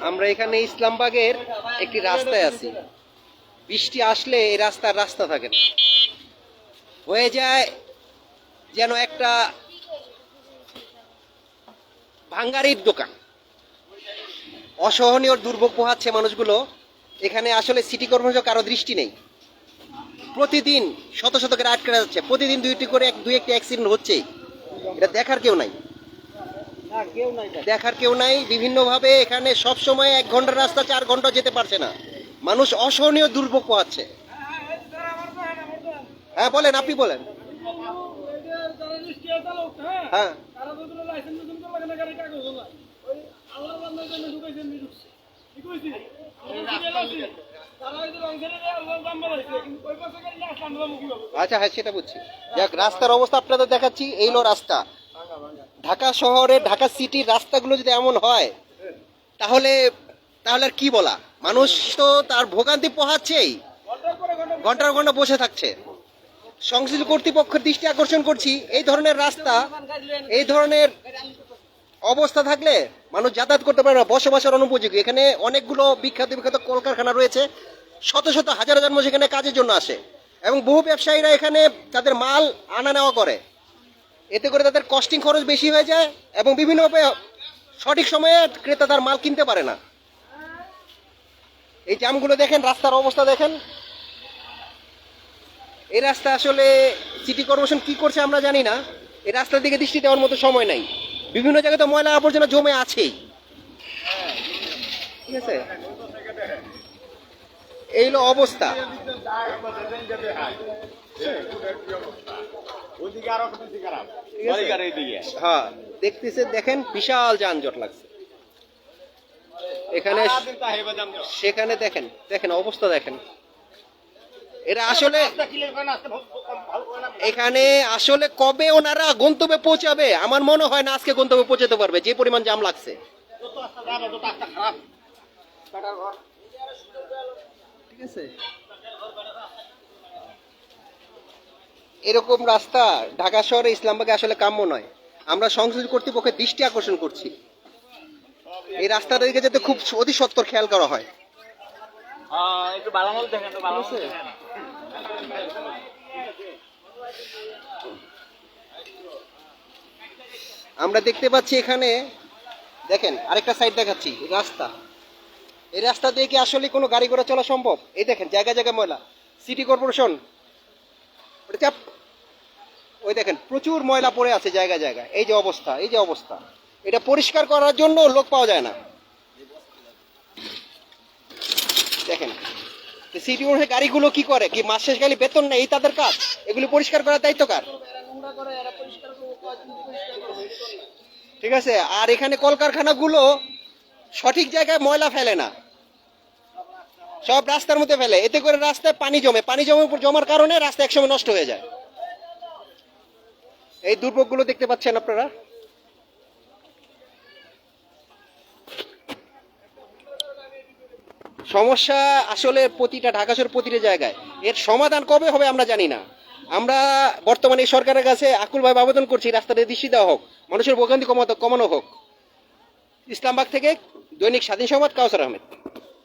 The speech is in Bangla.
আমরা এখানে ইসলামবাগের একটি রাস্তায় আছি। বৃষ্টি আসলে এই রাস্তার রাস্তা থাকে না। হয়ে যায় যেন একটা ভাঙ্গারির দোকান। অসহনীয় দুর্ভোগ পোহাচ্ছে মানুষগুলো। এখানে আসলে সিটি কর্মচারী কারও দৃষ্টি নেই। প্রতিদিন শত শত করে আটকে যাচ্ছে। প্রতিদিন দুইটি করে এক দুই একটি অ্যাক্সিডেন্ট হচ্ছেই। এটা দেখার কেউ নাই। দেখার কেউ নাই, বিভিন্নভাবে এখানে সব সময় এক ঘণ্টার রাস্তা চার ঘণ্টা যেতে পারছে না। মানুষ অসহনীয় দুর্ভোগ পোহাচ্ছে। হ্যাঁ বলেন, আপনি বলেন। হ্যাঁ। আচ্ছা হ্যাঁ সেটা বুঝছি। যাক, রাস্তার অবস্থা আপনাদের দেখাচ্ছি, এই হলো রাস্তা। ঢাকা শহরে, ঢাকা সিটির রাস্তাগুলো যদি এমন হয়, তাহলে তাহলে আর কি বলা? মানুষ তো তার ভোগান্তি পোহাচ্ছেই। ঘণ্টার ঘণ্টা বসে থাকছে। সংশ্লিষ্ট কর্তৃপক্ষের দৃষ্টি আকর্ষণ করছি, এই ধরনের রাস্তা, এই ধরনের অবস্থা থাকলে মানুষ যাতায়াত করতে পারে না, বসবাসের অনুপযোগী। এখানে অনেকগুলো বিখ্যাত বিখ্যাত কলকারখানা রয়েছে। শত শত হাজার হাজার মানুষ এখানে কাজের জন্য আসে। এবং বহু ব্যবসায়ীরা এখানে তাদের মাল আনা নেওয়া করে। এতে করে তাদের কস্টিং খরচ বেশি হয়ে যায় এবং বিভিন্নভাবে সঠিক সময়ে ক্রেতা তার মাল কিনতে পারে না। এই জামগুলো দেখেন, রাস্তার অবস্থা দেখেন। এই রাস্তা আসলে সিটি কর্পোরেশন কি করছে আমরা জানি না। এই রাস্তার দিকে দৃষ্টি দেওয়ার মতো সময় নাই। বিভিন্ন জায়গায় তো ময়লা আবর্জনা জমে আছেই। ঠিক আছে? এই হলো অবস্থা? হ্যাঁ দেখতেছে দেখেন বিশাল যানজট লাগছে। এখানে সেখানে দেখেন দেখেন অবস্থা দেখেন। এরা আসলে এখানে আসলে কবে ওনারা গন্তব্যে পৌঁছাবে? আমার মনে হয় না আজকে গন্তব্যে পৌঁছাতে পারবে যে পরিমাণ জাম লাগছে। ঠিক আছে। এরকম রাস্তা ঢাকা শহরে ইসলামবাগে আসলে কাম্য নয়। আমরা সংশ্লিষ্ট কর্তৃপক্ষের দৃষ্টি আকর্ষণ করছি। এই রাস্তাটা দিকে যাতে খুব অতি সত্তর খেয়াল করা হয়। একটু দেখেন দেখেন। আমরা দেখতে পাচ্ছি এখানে দেখেন আরেকটা সাইড দেখাচ্ছি রাস্তা। এই রাস্তা দিয়ে কি আসলে কোনো গাড়ি ঘোড়া চলা সম্ভব? এই দেখেন জায়গায় জায়গায় ময়লা। সিটি কর্পোরেশন ওটা ওই দেখেন, প্রচুর ময়লা পড়ে আছে জায়গায় জায়গায়। এই যে অবস্থা, এই যে অবস্থা। এটা পরিষ্কার করার জন্য লোক পাওয়া যায় না। দেখেন সিটি গাড়িগুলো কি করে? কি মাস শেষ গাড়ি, বেতন নেই তাদের কাজ। এগুলি পরিষ্কার করার দায়িত্ব কার? ঠিক আছে, আর এখানে কলকারখানাগুলো সঠিক জায়গায় ময়লা ফেলে না। সব রাস্তার মধ্যে ফেলে। এতে করে রাস্তায় পানি জমে। পানি জমে জমার কারণে রাস্তা একসময় নষ্ট হয়ে যায়। এই দুর্ভোগগুলো দেখতে পাচ্ছেন আপনারা? সমস্যা আসলে প্রতিটা ঢাকা শহরের প্রতিটা জায়গায়। এর সমাধান কবে হবে আমরা জানি না। আমরা বর্তমানে এই সরকারের কাছে আকুলভাবে আবেদন করছি রাস্তাটা দৃষ্টি দেওয়া হোক, মানুষের ভোগান্তি কমানো হোক। ইসলামবাগ থেকে দৈনিক স্বাধীন সংবাদ কাউসার আহমেদ।